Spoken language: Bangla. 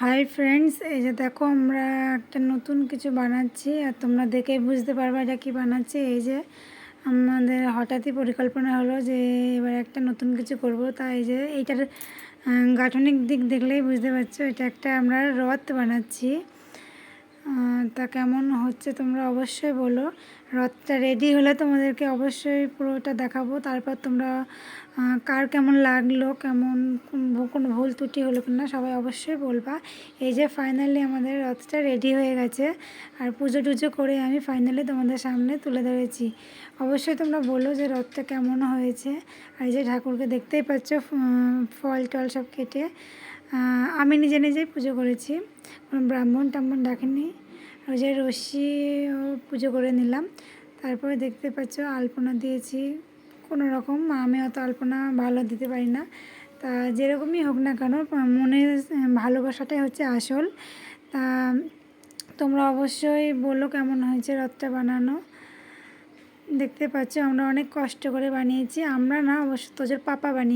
হাই ফ্রেন্ডস এই যে দেখো আমরা একটা নতুন কিছু বানাচ্ছি আর তোমরা দেখেই বুঝতে পারবে এটা কী বানাচ্ছি। এই যে আমাদের হঠাৎই পরিকল্পনা হলো যে এবার একটা নতুন কিছু করব। তাই যে এইটার গাঠনিক দিক দেখলেই বুঝতে পারছ, এটা একটা আমরা রথ বানাচ্ছি। তা কেমন হচ্ছে তোমরা অবশ্যই বলো। রথটা রেডি হলে তোমাদেরকে অবশ্যই পুরোটা দেখাবো। তারপর তোমরা কার কেমন লাগল, কেমন, কোন- ভুল ত্রুটি হলো কিনা সবাই অবশ্যই বলবা। এই যে ফাইনালি আমাদের রথটা রেডি হয়ে গেছে, আর পুজো টুজো করে আমি ফাইনালি তোমাদের সামনে তুলে ধরেছি। অবশ্যই তোমরা বলো যে রথটা কেমন হয়েছে। আর এই যে ঠাকুরকে দেখতেই পাচ্ছ ফল টল সব কেটে আমি নিজে নিজেই পুজো করেছি। কোনো ব্রাহ্মণ টাহ্মণ ডাকেনি। ওই যে রশ্মি পুজো করে নিলাম। তারপরে দেখতে পাচ্ছ আলপনা দিয়েছি। কোনো রকম আমি অত আলপনা ভালো দিতে পারি না। তা যেরকমই হোক না কেন মনের ভালোবাসাটাই হচ্ছে আসল। তা তোমরা অবশ্যই বলো কেমন হয়েছে রথটা বানানো। দেখতে পাচ্ছ আমরা অনেক কষ্ট করে বানিয়েছি। আমরা না অবশ্য তোজের পাপা বানিয়ে